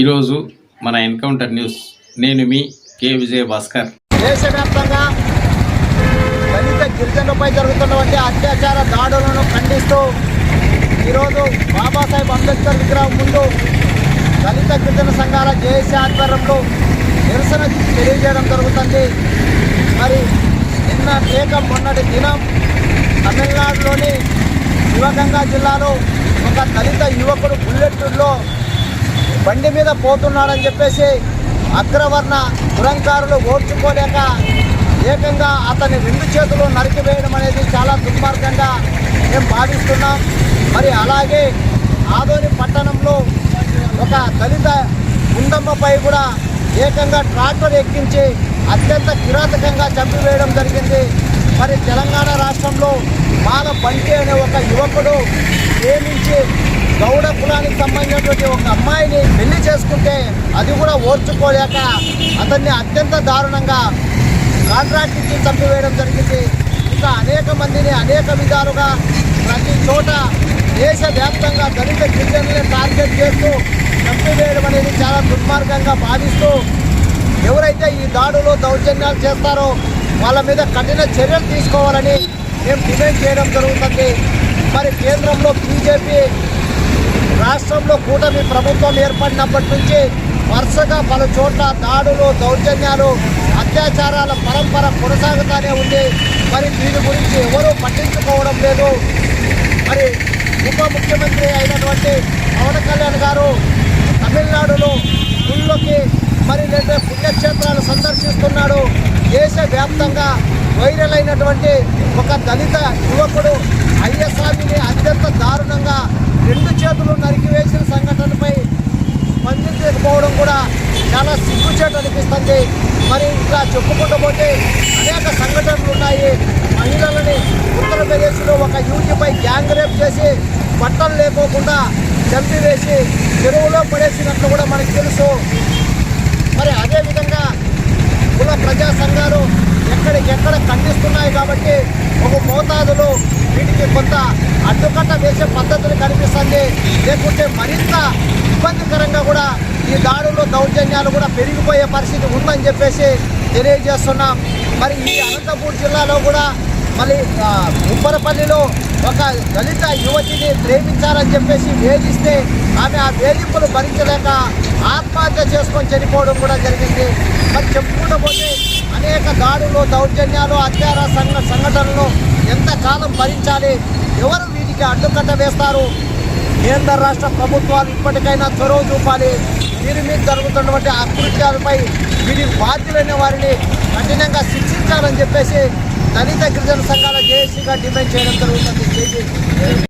ఈరోజు మన encounter news. నేను మీ కే విజయ భాస్కర్ దేశవ్యాప్తంగా దళిత గిరిజనులపై జరుగుతున్నటువంటి అత్యాచార దాడులను ఖండిస్తూ ఈరోజు బాబాసాహెబ్ అంబేద్కర్ విగ్రహం ముందు దళిత గిరిజన సంఘాల జేఏసీ ఆధ్వర్యంలో నిరసన తెలియజేయడం జరుగుతుంది. మరి నిన్న లేక మొన్నటి దినం తమిళనాడులోని శివగంగా జిల్లాలో ఒక దళిత యువకుడు బుల్లెట్లో బండి మీద పోతున్నాడని చెప్పేసి అగ్రవర్ణ దురంకారులు ఓర్చుకోలేక ఏకంగా అతని రెండు చేతులు నరికివేయడం అనేది చాలా దుర్మార్గంగా మేము భావిస్తున్నాం. మరి అలాగే ఆదోని పట్టణంలో ఒక దళిత గుండమ్మపై కూడా ఏకంగా ట్రాక్టర్ ఎక్కించి అత్యంత కిరాతకంగా చంపివేయడం జరిగింది. మరి తెలంగాణ రాష్ట్రంలో మాల బంటి అనే ఒక యువకుడు ప్రేమించి గౌడ కులానికి సంబంధించినటువంటి ఒక అమ్మాయిని పెళ్ళి చేసుకుంటే అది కూడా ఓర్చుకోలేక అతన్ని అత్యంత దారుణంగా కాంట్రాక్ట్ ఇచ్చి చంపివేయడం జరిగింది. ఇంకా అనేక మందిని అనేక విధాలుగా ప్రతి చోట దేశవ్యాప్తంగా దళిత గిరిజనులను టార్గెట్ చేస్తూ చంపివేయడం అనేది చాలా దుర్మార్గంగా భావిస్తూ ఎవరైతే ఈ దాడులు దౌర్జన్యాలు చేస్తారో వాళ్ళ మీద కఠిన చర్యలు తీసుకోవాలని మేము డిమాండ్ చేయడం జరుగుతుంది. మరి కేంద్రంలో బీజేపీ రాష్ట్రంలో కూటమి ప్రభుత్వం ఏర్పడినప్పటి నుంచి వరుసగా పలు చోట్ల దాడులు దౌర్జన్యాలు అత్యాచారాల పరంపర కొనసాగుతూనే ఉంది. మరి దీని గురించి ఎవరూ పట్టించుకోవడం లేదు. మరి ఉప ముఖ్యమంత్రి అయినటువంటి పవన్ కళ్యాణ్ గారు తమిళనాడులో గుళ్ళకి మరి లేదా పుణ్యక్షేత్రాలు సందర్శిస్తున్నాడు. దేశవ్యాప్తంగా వైరల్ అయినటువంటి ఒక దళిత యువకుడు అయ్యస్వామిని అత్యంత దారుణంగా రెండు చేతులు నరికివేసిన సంఘటనపై స్పందించకపోవడం కూడా చాలా సిగ్గుచేట అనిపిస్తుంది. మరి ఇట్లా చెప్పుకుంటూ పోతే అనేక సంఘటనలు ఉన్నాయి. మహిళలని ఉత్తరప్రదేశ్లో ఒక యువతిపై గ్యాంగ్ రేప్ చేసి బట్టలు లేకోకుండా చంపివేసి చెరువులో పడేసినట్లు కూడా మనకు తెలుసు. మరి అదేవిధంగా ఖండిస్తున్నాయి కాబట్టి ఒక మోతాదులో వీటికి కొంత అడ్డుకట్ట వేసే పద్ధతులు కనిపిస్తుంది. లేకుంటే మరింత ఇబ్బందికరంగా కూడా ఈ దాడులు దౌర్జన్యాలు కూడా పెరిగిపోయే పరిస్థితి ఉందని చెప్పేసి తెలియజేస్తున్నాం. మరి ఈ అనంతపూర్ జిల్లాలో కూడా మళ్ళీ ఉప్పరపల్లిలో ఒక దళిత యువతిని ప్రేమించాలని చెప్పేసి వేధిస్తే ఆమె ఆ వేధింపులు భరించలేక ఆత్మహత్య చేసుకొని చనిపోవడం కూడా జరిగింది మరి చెప్పుకుంటూ పోతే అనేక దాడులు దౌర్జన్యాలు అత్యార సంఘ సంఘటనలు ఎంతకాలం భరించాలి? ఎవరు వీటికి అడ్డుకట్ట వేస్తారు? కేంద్ర రాష్ట్ర ప్రభుత్వాలు ఇప్పటికైనా చొరవ చూపాలి. వీరి మీద జరుగుతున్నటువంటి అకృత్యాలపై వీరికి బాధ్యులైన వారిని కఠినంగా శిక్షించాలని చెప్పేసి దళిత గిరిజన సంఘాల జేఏసీగా డిమాండ్ చేయడం జరుగుతుంది.